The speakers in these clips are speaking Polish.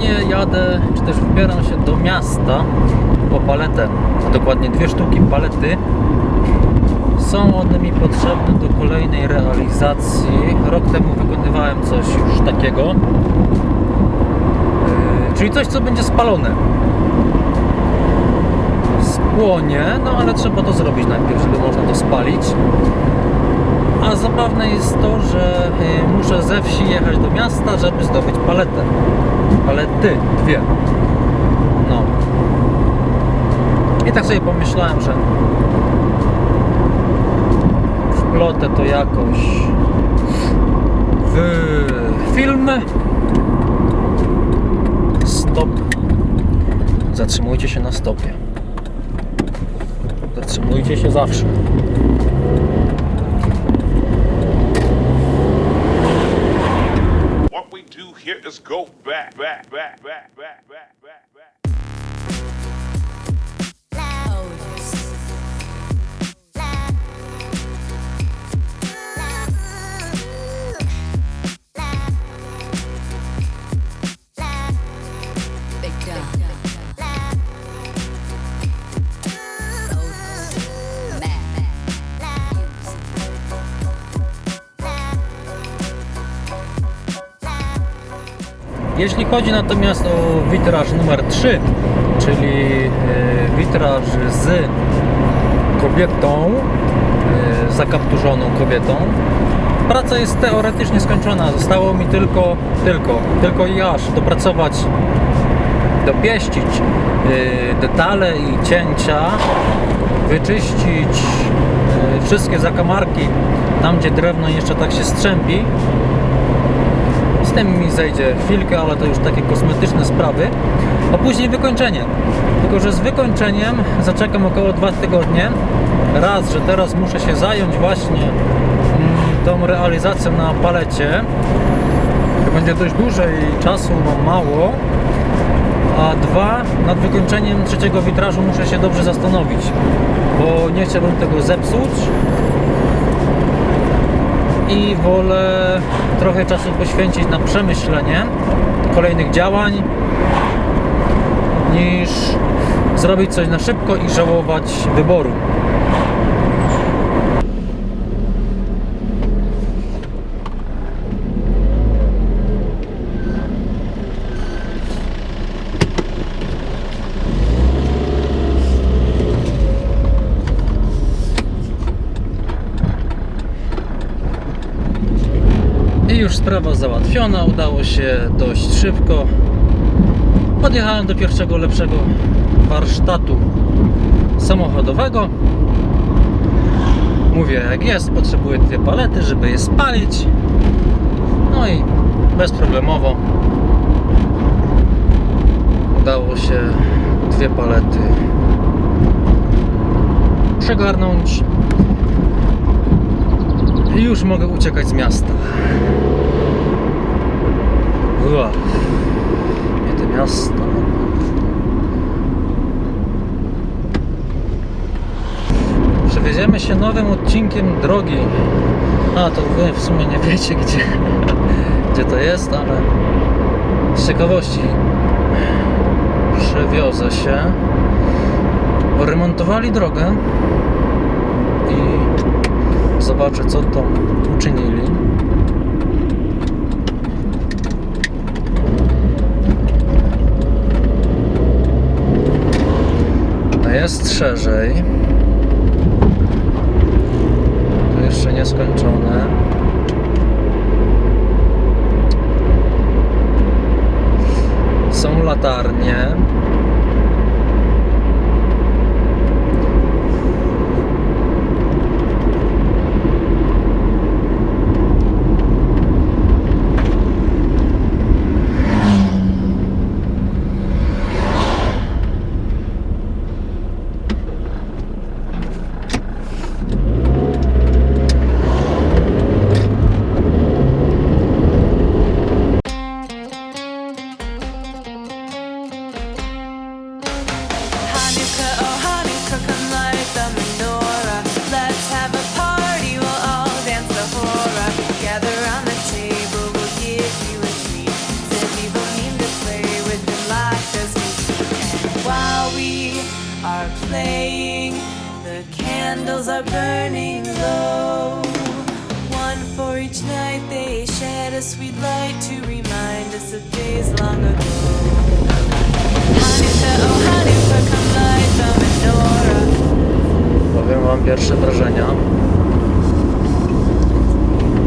Jadę, czy też wybieram się do miasta po paletę. Dokładnie dwie sztuki palety. Są one mi potrzebne do kolejnej realizacji. Rok temu wykonywałem coś już takiego. Yy, czyli coś, co będzie spalone. Spłonie, no ale trzeba to zrobić najpierw, żeby można to spalić. A zabawne jest to, że y, muszę ze wsi jechać do miasta, żeby zdobyć paletę. Palety, dwie. No. I tak sobie pomyślałem, że wplotę to jakoś w film. Stop. Zatrzymujcie się na stopie. Zatrzymujcie się zawsze. Do here is go back, back, back, back, back, back, back, back. Jeśli chodzi natomiast o witraż numer 3, czyli e, witraż z kobietą, e, zakapturzoną kobietą, praca jest teoretycznie skończona. Zostało mi tylko, tylko, tylko i aż dopracować, dopieścić e, detale i cięcia, wyczyścić wszystkie zakamarki tam, gdzie drewno jeszcze tak się strzępi, tym mi zejdzie chwilkę, ale to już takie kosmetyczne sprawy. A później wykończenie. Tylko, że z wykończeniem zaczekam około dwa tygodnie. Raz, że teraz muszę się zająć właśnie mm, tą realizacją na palecie. To będzie dość duże i czasu mam mało. A dwa, nad wykończeniem trzeciego witrażu muszę się dobrze zastanowić, bo nie chciałbym tego zepsuć i wolę trochę czasu poświęcić na przemyślenie kolejnych działań niż zrobić coś na szybko i żałować wyboru. I już sprawa załatwiona, udało się dość szybko. Podjechałem do pierwszego lepszego warsztatu samochodowego. Mówię jak jest, potrzebuję dwie palety, żeby je spalić. No i bezproblemowo udało się dwie palety przegarnąć i już mogę uciekać z miasta. Ua, nie to miasto. Przewieziemy się nowym odcinkiem drogi. A to wy w sumie nie wiecie gdzie, gdzie to jest, ale z ciekawości przewiozę się. Remontowali drogę i zobaczę co tam uczynili. Jest szerzej. To jeszcze nieskończone. Są latarnie. Candles are burning low. One for each night they shed a sweet light to remind us of days long ago. Hanukkah, oh Hanukkah, come light the menorah. Powiem wam pierwsze wrażenia.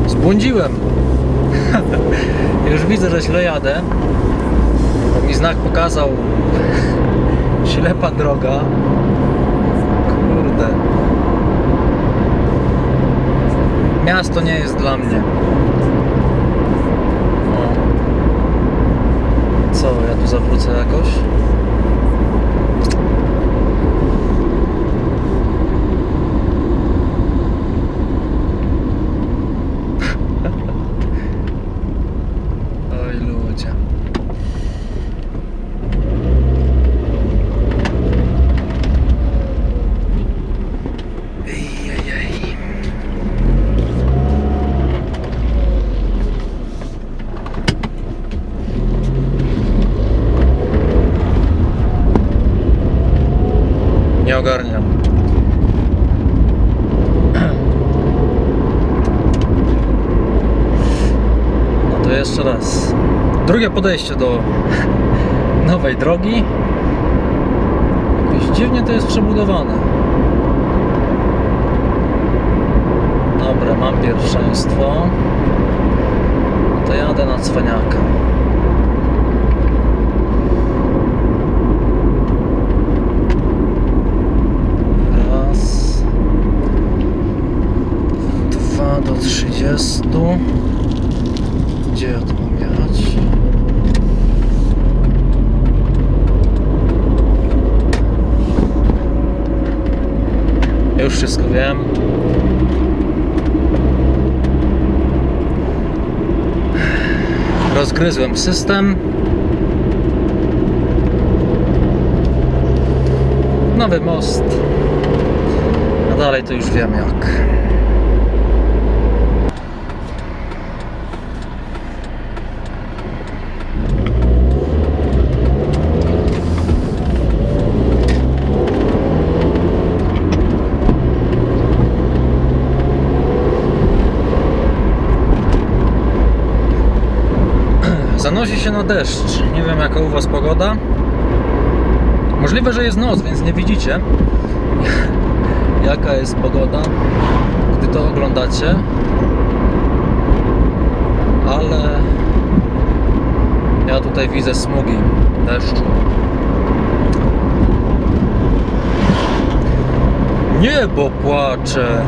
Zbłądziłem. Już widzę, że źle jadę. Bo mi znak pokazał ślepa droga. Miasto nie jest dla mnie. Co, ja tu zawrócę jakoś? Nie ogarniam. No to jeszcze raz. Drugie podejście do nowej drogi. Jakoś dziwnie to jest przebudowane. Dobra, mam pierwszeństwo. No to jadę na cwaniaka. 20. Gdzie ja tu mam jechać? Już wszystko wiem. Rozgryzłem system. Nowy most. A dalej to już wiem jak. Się na deszcz. Nie wiem jaka u Was pogoda. Możliwe, że jest noc, więc nie widzicie jaka jest pogoda, gdy to oglądacie. Ale ja tutaj widzę smugi deszczu. Niebo płacze.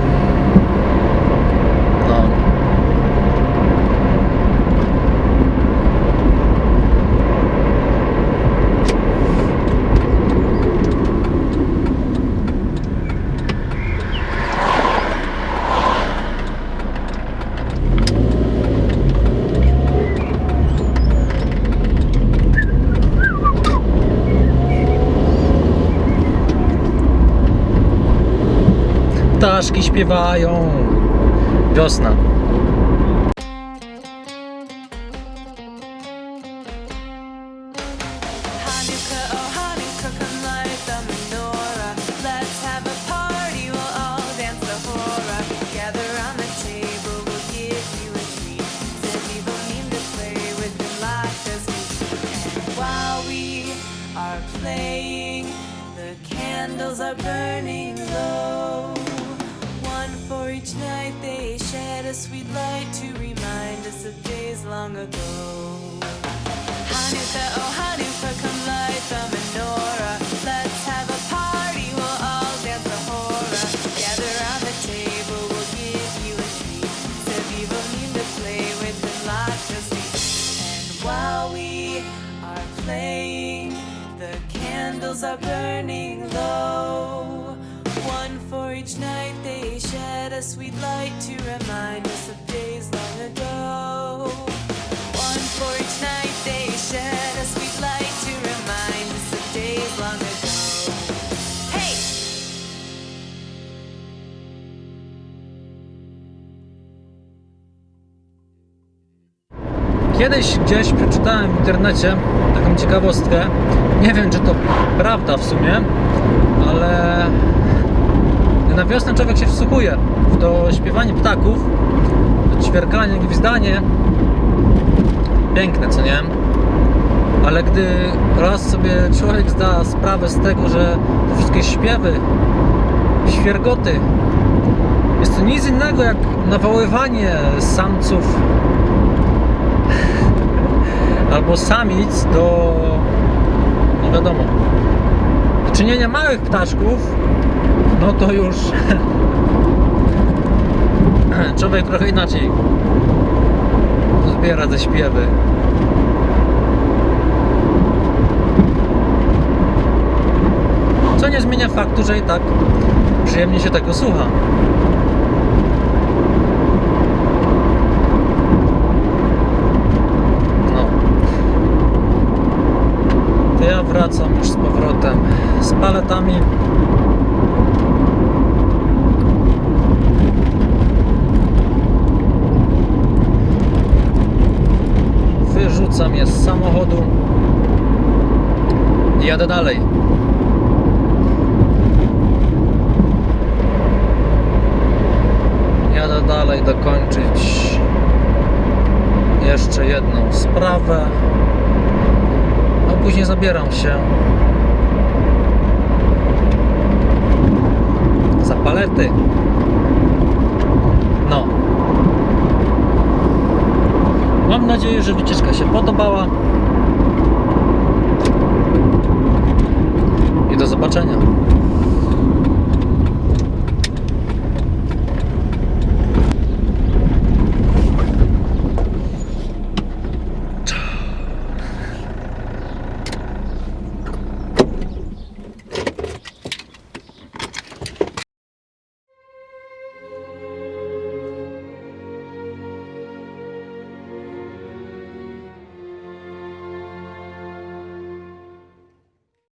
While we are playing, the candles are burning low. Each night, they shed a sweet light to remind us of days long ago. Hanukkah, oh Hanukkah, come light the menorah. Let's have a party, we'll all dance the hora. Gather round the table, we'll give you a treat. Zeviva mean to play with the latkes And while we are playing, the candles are burning low. For each night, they shed a sweet light to remind us of days long ago. One for each night they shed a sweet light to remind us of days long ago. Kiedyś gdzieś przeczytałem w internecie taką ciekawostkę. Nie wiem, czy to prawda w sumie, Na wiosnę człowiek się wsłuchuje w to śpiewanie ptaków, to ćwierkanie, gwizdanie. Piękne, co nie? Ale gdy raz sobie człowiek zda sprawę z tego, że te wszystkie śpiewy, świergoty, jest to nic innego jak nawoływanie samców albo samic do, no wiadomo, do czynienia małych ptaszków, no to już człowiek trochę inaczej odbiera te śpiewy. Co nie zmienia faktu, że i tak przyjemnie się tego słucha. No. To ja wracam już z powrotem z paletami. Wyrzucam je z samochodu i dalej. Jadę dalej dokończyć jeszcze jedną sprawę, a później zabieram się za palety. No. Mam nadzieję, że wycieczka się podobała. Zobaczenia.